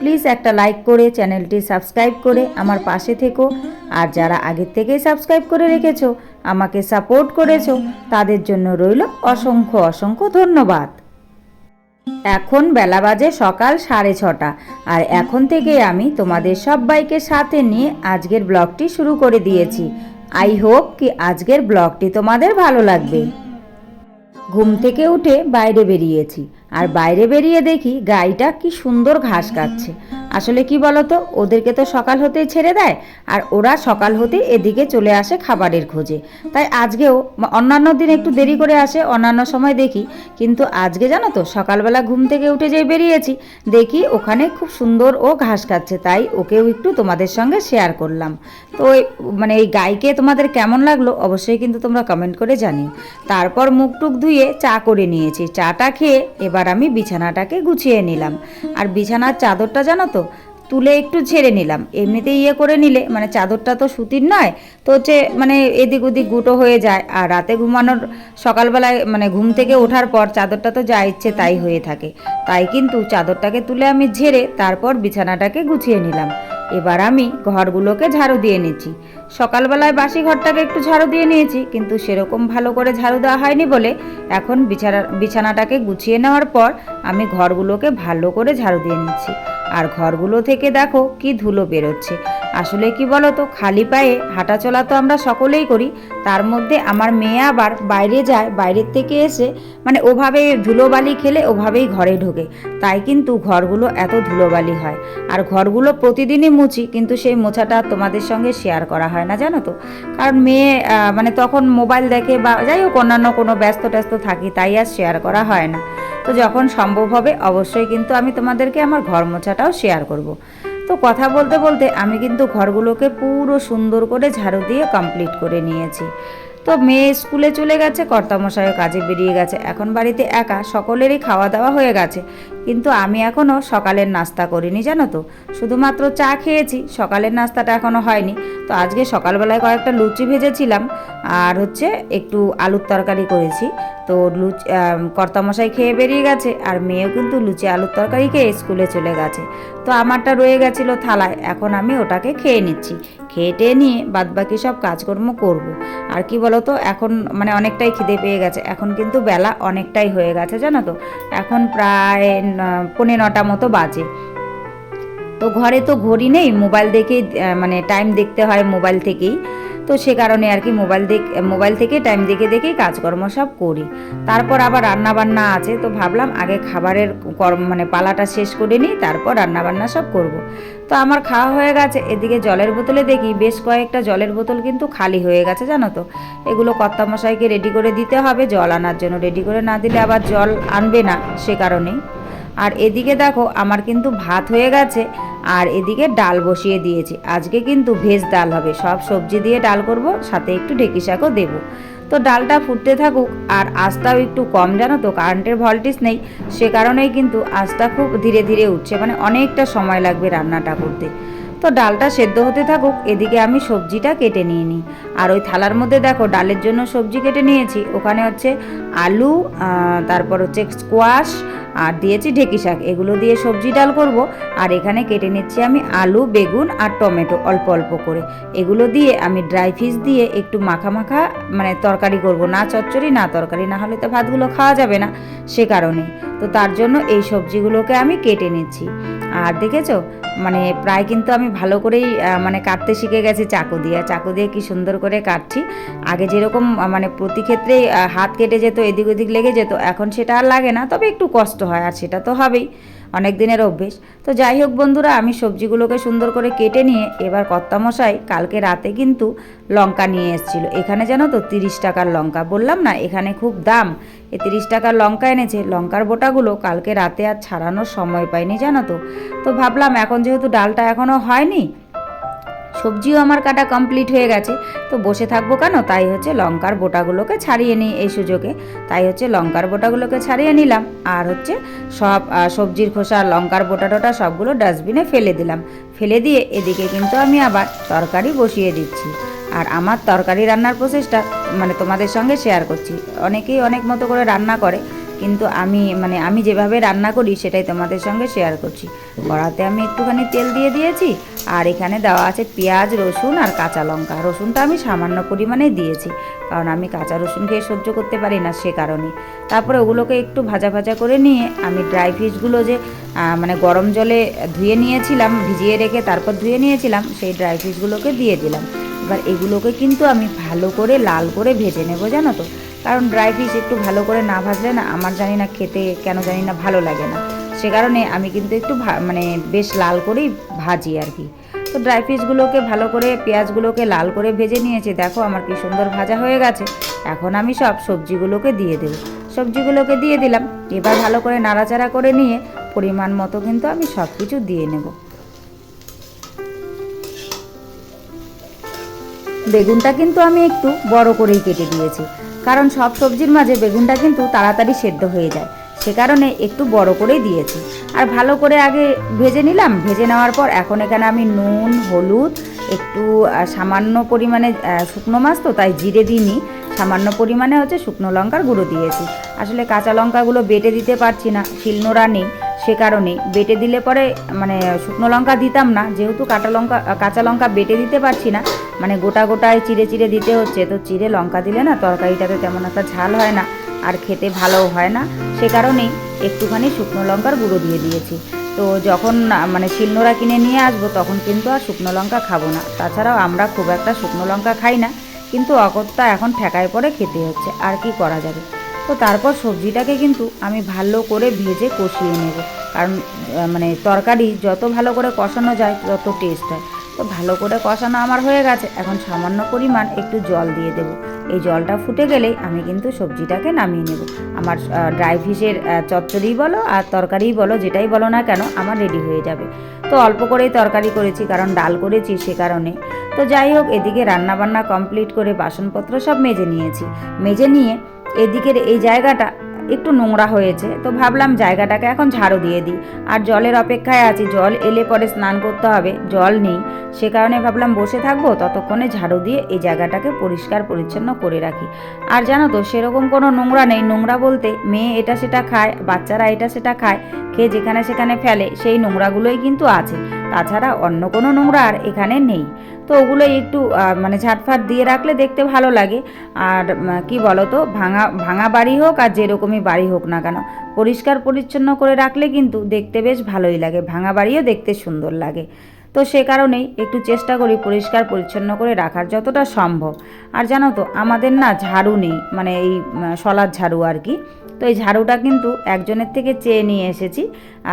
Please একটা like করে চ্যানেলটি সাবস্ক্রাইব করে আমার পাশে থেকো। আর যারা আগের থেকেই সাবস্ক্রাইব করে রেখেছো, আমাকে সাপোর্ট করেছ, তাদের জন্য রইল অসংখ্য অসংখ্য ধন্যবাদ। এখন বেলা বাজে সকাল সাড়ে ছটা। আর এখন থেকে আমি তোমাদের সবাইকে সাথে নিয়ে আজকের ব্লগটি শুরু করে দিয়েছি। আই হোপ কি আজকের ব্লগটি তোমাদের ভালো লাগবে। ঘুম থেকে উঠে বাইরে বেরিয়েছি। আর বাইরে বেরিয়ে দেখি গাইটা কি সুন্দর ঘাস খাচ্ছে আসলে কি বলতো, ওদেরকে তো সকাল হতেই ছেড়ে দেয় আর ওরা সকাল হতে এদিকে চলে আসে খাবারের খোঁজে। তাই আজকেও অন্যান্য দিন একটু দেরি করে আসে, অন্যান্য সময় দেখি। কিন্তু আজকে জানো তো, সকালবেলা ঘুম থেকে উঠে যেই বেরিয়েছি, দেখি ওখানে খুব সুন্দর ও ঘাস খাচ্ছে, তাই ওকেও একটু তোমাদের সঙ্গে শেয়ার করলাম। তো ওই মানে এই গাইকে তোমাদের কেমন লাগল অবশ্যই কিন্তু তোমরা কমেন্ট করে জানিও। তারপর মুখ টুক ধুয়ে চা করে নিয়েছি। চাটা খেয়ে এবার আমি বিছানাটাকে গুছিয়ে নিলাম। আর বিছানার চাদরটা জানো তো তুলে একটু ঝেড়ে নিলাম। এমনিতে ইয়ে করে নিলে মানে চাদরটা তো সুতির নয়, তো হচ্ছে মানে এদিক ওদিক গুটো হয়ে যায়। আর রাতে ঘুমানোর সকালবেলায় মানে ঘুম থেকে ওঠার পর চাদরটা তো যা ইচ্ছে তাই হয়ে থাকে। তাই কিন্তু চাদরটাকে তুলে আমি ঝেড়ে তারপর বিছানাটাকে গুছিয়ে নিলাম। এবার আমি ঘরগুলোকে ঝাড়ু দিয়ে নিয়েছি সকালবেলায় বাসি ঘরটাকে একটু ঝাড়ু দিয়ে নিয়েছি, কিন্তু সেরকম ভালো করে ঝাড়ু দেওয়া হয়নি বলে এখন বিছানা, বিছানাটাকে গুছিয়ে নেওয়ার পর আমি ঘরগুলোকে ভালো করে ঝাড়ু দিয়ে নিচ্ছি। আর ঘরগুলো থেকে দেখো কি ধুলো বেরোচ্ছে। আসলে কি বলো তো খালি পায়ে হাঁটা চলা তো আমরা সকলেই করি। তার মধ্যে আমার মেয়ে আবার বাইরে যায়, বাইরের থেকে এসে মানে ওভাবে ধুলোবালি খেলে ওভাবেই ঘরে ঢোকে। তাই কিন্তু ঘরগুলো এত ধুলোবালি হয়। আর ঘরগুলো প্রতিদিনই মুছি, কিন্তু সেই মোছাটা তোমাদের সঙ্গে শেয়ার করা হয় না, জানো তো? কারণ মেয়ে মানে তখন মোবাইল দেখে বা যাই হোক অন্যান্য কোনো ব্যস্ত ট্যস্ত থাকি, তাই আর শেয়ার করা হয় না। তো যখন সম্ভব হবে, অবশ্যই কিন্তু আমি তোমাদেরকে আমার ঘর মোছাটাও শেয়ার করব। তো কথা বলতে বলতে আমি কিন্তু ঘরগুলোকে পুরো সুন্দর করে ঝাড়ু দিয়ে কমপ্লিট করে নিয়েছি। তো মেয়ে স্কুলে চলে গেছে কর্তামশায় কাজে বেরিয়ে গেছে। এখন বাড়িতে একা, সকলেরই খাওয়া দাওয়া হয়ে গেছে। কিন্তু আমি এখনও সকালের নাস্তা করিনি, জানো তো। শুধুমাত্র চা খেয়েছি, সকালের নাস্তাটা এখনও হয়নি। তো আজকে সকালবেলায় কয়েকটা লুচি ভেজেছিলাম, আর হচ্ছে একটু আলুর তরকারি করেছি। তো লুচি কর্তামশাই খেয়ে বেরিয়ে গেছে, আর মেয়েও কিন্তু লুচি আলুর তরকারি খেয়ে স্কুলে চলে গেছে। তো আমারটা রয়ে গেছিল থালায়, এখন আমি ওটাকে খেয়ে নিচ্ছি। খেয়ে টেয়ে নিয়ে বাদবাকি সব কাজকর্ম করব। আর কি বলো তো এখন মানে অনেকটাই খিদে পেয়ে গেছে। এখন কিন্তু বেলা অনেকটাই হয়ে গেছে, জানো তো। এখন প্রায় পৌনে নটা মতো বাজে। তো ঘরে তো ঘড়ি নেই, মোবাইল দেখেই মানে টাইম দেখতে হয় মোবাইল থেকেই। তো সে কারণে আর কি মোবাইল দেখ, মোবাইল থেকে টাইম দেখে দেখেই কাজকর্ম সব করি। তারপর আবার রান্না বান্না আছে, তো ভাবলাম আগে খাবারের কর্ম মানে পালাটা শেষ করে নিই, তারপর রান্না বান্না সব করব। তো আমার খাওয়া হয়ে গেছে, এদিকে জলের বোতলে দেখি বেশ কয়েকটা জলের বোতল কিন্তু খালি হয়ে গেছে, জানো তো? এগুলো কর্তামশাইকে রেডি করে দিতে হবে, জল আনার জন্য রেডি করে না দিলে আবার জল আনবে না, সে কারণেই। আর এদিকে দেখো, আমার কিন্তু ভাত হয়ে গেছে, আর এদিকে ডাল বসিয়ে দিয়েছি। আজকে কিন্তু ভেজ ডাল হবে, সব সবজি দিয়ে ডাল করব, সাথে একটু ঢেকি শাকও দেবো। তো ডালটা ফুটতে থাকুক, আর আঁচটাও একটু কম জানো তো, কারেন্টের ভল্টেজ নেই, সে কারণেই কিন্তু আঁচটা খুব ধীরে ধীরে উঠছে মানে অনেকটা সময় লাগবে রান্নাটা করতে। তো ডালটা সেদ্ধ হতে থাকুক, এদিকে আমি সবজিটা কেটে নিয়ে নিই। আর ওই থালার মধ্যে দেখো, ডালের জন্য সবজি কেটে নিয়েছি। ওখানে হচ্ছে আলু তারপর হচ্ছে স্কোয়াশ, আর দিয়েছি ঢেকি শাক। এগুলো দিয়ে সবজি ডাল করব। আর এখানে কেটে নিচ্ছি আমি আলু, বেগুন আর টমেটো, অল্প অল্প করে। এগুলো দিয়ে আমি ড্রাই ফিশ দিয়ে একটু মাখা মাখা মানে তরকারি করব। না চচ্চড়ি, না তরকারি, না হলে তো ভাতগুলো খাওয়া যাবে না, সে কারণে। তো তার জন্য এই সবজিগুলোকে আমি কেটে নিচ্ছি। আর দেখেছ? মানে প্রায় কিন্তু আমি ভালো করেই মানে কাটতে শিখে গেছি চাকু দিয়ে। চাকু দিয়ে কি সুন্দর করে কাটছি। আগে যেরকম মানে প্রতি ক্ষেত্রেই হাত কেটে যেত, এদিক ওদিক লেগে যেত, এখন সেটা আর লাগে না, তবে একটু কষ্ট হয়, আর সেটা তো হবেই। অনেক দিনের অভ্যেস। তো যাই হোক বন্ধুরা, আমি সবজিগুলোকে সুন্দর করে কেটে নিয়ে এবার কর্তামশাই কালকে রাতে কিন্তু লঙ্কা নিয়ে এসেছিল। এখানে জানো তো তিরিশ টাকার লঙ্কা, বললাম না এখানে খুব দাম। এ তিরিশ টাকার লঙ্কা এনেছে, লঙ্কার বোটাগুলো কালকে রাতে আর ছাড়ানোর সময় পাইনি জানো তো। তো ভাবলাম এখন যেহেতু ডালটা এখনও হয়নি সবজিও আমার কাটা কমপ্লিট হয়ে গেছে। তো বসে থাকব কেন? তাই হচ্ছে লঙ্কার বোটাগুলোকে ছাড়িয়ে নিই এই সুযোগে। তাই হচ্ছে লঙ্কার বোটাগুলোকে ছাড়িয়ে নিলাম। আর হচ্ছে সব সবজির খোসা, লঙ্কার বোটা টোটা সবগুলো ডাস্টবিনে ফেলে দিলাম। ফেলে দিয়ে এদিকে কিন্তু আমি আবার তরকারি বসিয়ে দিচ্ছি। আর আমার তরকারি রান্নার প্রসেসটা মানে তোমাদের সঙ্গে শেয়ার করছি। অনেকেই অনেক মতো করে রান্না করে। কিন্তু আমি মানে আমি যেভাবে রান্না করি সেটাই তোমাদের সঙ্গে শেয়ার করছি। কড়াতে আমি একটুখানি তেল দিয়ে দিয়েছি, আর এখানে দেওয়া আছে পেঁয়াজ, রসুন আর কাঁচা লঙ্কা। রসুনটা আমি সামান্য পরিমাণে দিয়েছি, কারণ আমি কাঁচা রসুন খেয়ে সহ্য করতে পারি না সে কারণে। তারপরে ওগুলোকে একটু ভাজা ভাজা করে নিয়ে আমি ড্রাই ফিশগুলো যে মানে গরম জলে ধুয়ে নিয়েছিলাম, ভিজিয়ে রেখে তারপর ধুয়ে নিয়েছিলাম, সেই ড্রাই ফিশগুলোকে দিয়ে দিলাম। এবার এগুলোকে কিন্তু আমি ভালো করে লাল করে ভেজে নেব, জানো তো? কারণ ড্রাই ফিশ একটু ভালো করে না ভাজলে না আমার জানি না খেতে কেন জানি না ভালো লাগে না। সে কারণে আমি কিন্তু একটু মানে বেশ লাল করেই ভাজি আর কি। তো ড্রাই ফিশগুলোকে ভালো করে পেঁয়াজগুলোকে লাল করে ভেজে নিয়েছি। দেখো আমার কি সুন্দর ভাজা হয়ে গেছে। এখন আমি সব সবজিগুলোকে দিয়ে দেবো। সবজিগুলোকে দিয়ে দিলাম। এবার ভালো করে নাড়াচাড়া করে নিয়ে পরিমাণ মতো কিন্তু আমি সব কিছু দিয়ে নেব। বেগুনটা কিন্তু আমি একটু বড় করেই কেটে দিয়েছি। কারণ সব সবজির মাঝে বেগুনটা কিন্তু তাড়াতাড়ি সেদ্ধ হয়ে যায়। সে কারণে একটু বড় করেই দিয়েছি। আর ভালো করে আগে ভেজে নিলাম। ভেজে নেওয়ার পর এখন এখানে আমি নুন, হলুদ, একটু সামান্য পরিমাণে শুকনো মাছ তো, তাই জিরে দিইনি। সামান্য পরিমাণে হচ্ছে শুকনো লঙ্কার গুঁড়ো দিয়েছি। আসলে কাঁচা লঙ্কাগুলো বেটে দিতে পারছি না, শিলনোড়া নেই। সে কারণে বেটে দিলে পরে মানে শুকনো লঙ্কা দিতাম না। যেহেতু কাঁটা লঙ্কা, কাঁচা লঙ্কা বেটে দিতে পারছি না মানে গোটা গোটায় চিড়ে চিড়ে দিতে হচ্ছে, তো চিড়ে লঙ্কা দিলে না তরকারিটাতে তেমন একটা ঝাল হয় না, আর খেতে ভালোও হয় না। সে কারণেই একটুখানি শুকনো লঙ্কার গুঁড়ো দিয়ে দিয়েছি। তো যখন মানে শিলনোড়া কিনে নিয়ে আসব, তখন কিন্তু আর শুকনো লঙ্কা খাব না। তাছাড়াও আমরা খুব একটা শুকনো লঙ্কা খাই না, কিন্তু অকর্তা এখন ঠেকায় পরে খেতে হচ্ছে। আর কি করা যাবে? তো তারপর সবজিটাকে কিন্তু আমি ভালো করে ভেজে কষিয়ে নেব। কারণ মানে তরকারি যত ভালো করে কষানো যায়, তত টেস্ট হয়। তো ভালো করে কষানো আমার হয়ে গেছে। এখন সামান্য পরিমাণ একটু জল দিয়ে দেবো। এই জলটা ফুটে গেলেই আমি কিন্তু সবজিটাকে নামিয়ে নেব। আমার ড্রাই ফিশের চচ্চড়ি বলো আর তরকারিই বলো, যেটাই বলো না কেন, আমার রেডি হয়ে যাবে। তো অল্প করেই তরকারি করেছি, কারণ ডাল করেছি সে কারণে। তো যাই হোক, এদিকে রান্নাবান্না কমপ্লিট করে বাসনপত্র সব মেজে নিয়েছি। মেজে নিয়ে এদিকের এই জায়গাটা একটু নোংরা হয়েছে, তো ভাবলাম জায়গাটাকে এখন ঝাড়ু দিয়ে দিই। আর জলের অপেক্ষায় আছি, জল এলে পরে স্নান করতে হবে, জল নেই। সে কারণে ভাবলাম বসে থাকব, ততক্ষণে ঝাড়ু দিয়ে এই জায়গাটাকে পরিষ্কার পরিচ্ছন্ন করে রাখি। আর জানো তো, সেরকম কোনো নোংরা নেই। নোংরা বলতে মেয়ে এটা সেটা খায়, বাচ্চারা এটা সেটা খায়, খেয়ে যেখানে সেখানে ফেলে, সেই নোংরাগুলোই কিন্তু আছে। তাছাড়া অন্য কোনো নোংরা আর এখানে নেই। তো ওগুলো একটু মানে ঝাটফাট দিয়ে রাখলে দেখতে ভালো লাগে। আর কি বলো তো ভাঙা ভাঙা বাড়ি হোক আর যেরকমই বাড়ি হোক না কেন, পরিষ্কার পরিচ্ছন্ন করে রাখলে কিন্তু দেখতে বেশ ভালোই লাগে। ভাঙা বাড়িও দেখতে সুন্দর লাগে। তো সে কারণেই একটু চেষ্টা করি পরিষ্কার পরিচ্ছন্ন করে রাখার যতটা সম্ভব। আর জানো তো, আমাদের না ঝাড়ু নেই মানে এই শলার ঝাড়ু আর কি। তো এই ঝাড়ুটা কিন্তু একজনের থেকে চেয়ে নিয়ে এসেছি।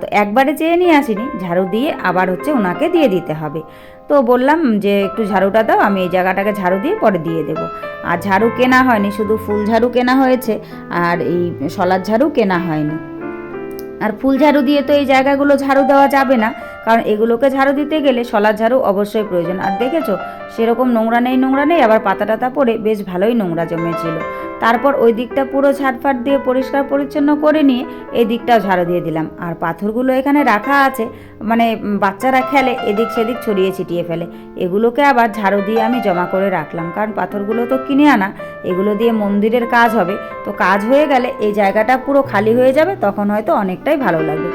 তো একবারে চেয়ে নিয়ে আসিনি, ঝাড়ু দিয়ে আবার হচ্ছে ওনাকে দিয়ে দিতে হবে। তো বললাম যে, একটু ঝাড়ুটা দাও, আমি এই জায়গাটাকে ঝাড়ু দিয়ে পরে দিয়ে দেবো। আর ঝাড়ু কেনা হয়নি, শুধু ফুল ঝাড়ু কেনা হয়েছে, আর এই শলার ঝাড়ু কেনা হয়নি। আর ফুল ঝাড়ু দিয়ে তো এই জায়গাগুলো ঝাড়ু দেওয়া যাবে না। কারণ এগুলোকে ঝাড়ু দিতে গেলে শলার ঝাড়ু অবশ্যই প্রয়োজন। আর দেখেছ, সেরকম নোংরা নেই নোংরা নেই, আবার পাতা টাতা পরে বেশ ভালোই নোংরা জমেছিল। তারপর ওই দিকটা পুরো ঝাড়ফাট দিয়ে পরিষ্কার পরিচ্ছন্ন করে নিয়ে এই দিকটাও ঝাড়ু দিয়ে দিলাম। আর পাথরগুলো এখানে রাখা আছে মানে বাচ্চারা খেলে, এদিক সেদিক ছড়িয়ে ছিটিয়ে ফেলে। এগুলোকে আবার ঝাড়ু দিয়ে আমি জমা করে রাখলাম। কারণ পাথরগুলো তো কিনে আনা, এগুলো দিয়ে মন্দিরের কাজ হবে। তো কাজ হয়ে গেলে এই জায়গাটা পুরো খালি হয়ে যাবে, তখন হয়তো অনেকটাই ভালো লাগবে।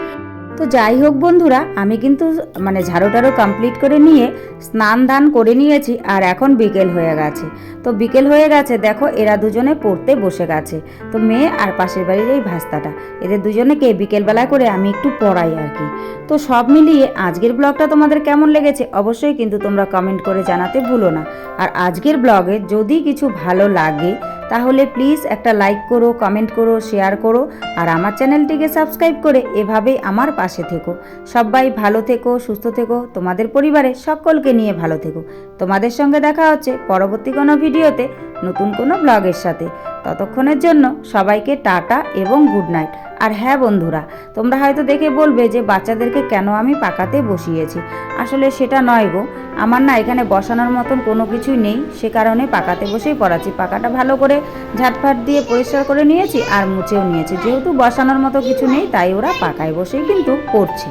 তো যাই হোক বন্ধুরা, আমি কিন্তু মানে ঝাড়ু কমপ্লিট করে নিয়ে স্নান দান করে নিয়েছি আর এখন বিকেল হয়ে গেছে। তো বিকেল হয়ে গেছে, দেখো এরা দুজনে পড়তে বসে গেছে। তো মেয়ে আর পাশের বাড়ির এই ভাস্তাটা, এদের দুজনেকে বিকেলবেলা করে আমি একটু পড়াই আর কি। তো সব মিলিয়ে আজকের ব্লগটা তোমাদের কেমন লেগেছে অবশ্যই কিন্তু তোমরা কমেন্ট করে জানাতে ভুলো না। আর আজকের ব্লগে যদি কিছু ভালো লাগে তাহলে প্লিজ একটা লাইক করো কমেন্ট করো শেয়ার করো আর আমার চ্যানেলটিকে সাবস্ক্রাইব করে এভাবেই আমার পাশে থেকো। সবাই ভালো থেকো, সুস্থ থেকো, তোমাদের পরিবারে সকলকে নিয়ে ভালো থেকো। তোমাদের সঙ্গে দেখা হচ্ছে পরবর্তী কোনো ভিডিওতে নতুন কোনো ব্লগের সাথে। ততক্ষণের জন্য সবাইকে টাটা এবং গুড নাইট আর হ্যাঁ বন্ধুরা, তোমরা হয়তো দেখে বলবে যে বাচ্চাদেরকে কেন আমি পাকাতে বসিয়েছি। আসলে সেটা নয় গো। আমার না এখানে বসানোর মতন কোনো কিছুই নেই। সে কারণে পাকাতে বসেই পড়াচ্ছি। পাকাটা ভালো করে ঝাটফাট দিয়ে পরিষ্কার করে নিয়েছি আর মুছেও নিয়েছি। যেহেতু বসানোর মতো কিছু নেই, তাই ওরা পাকায় বসেই কিন্তু পড়ছে।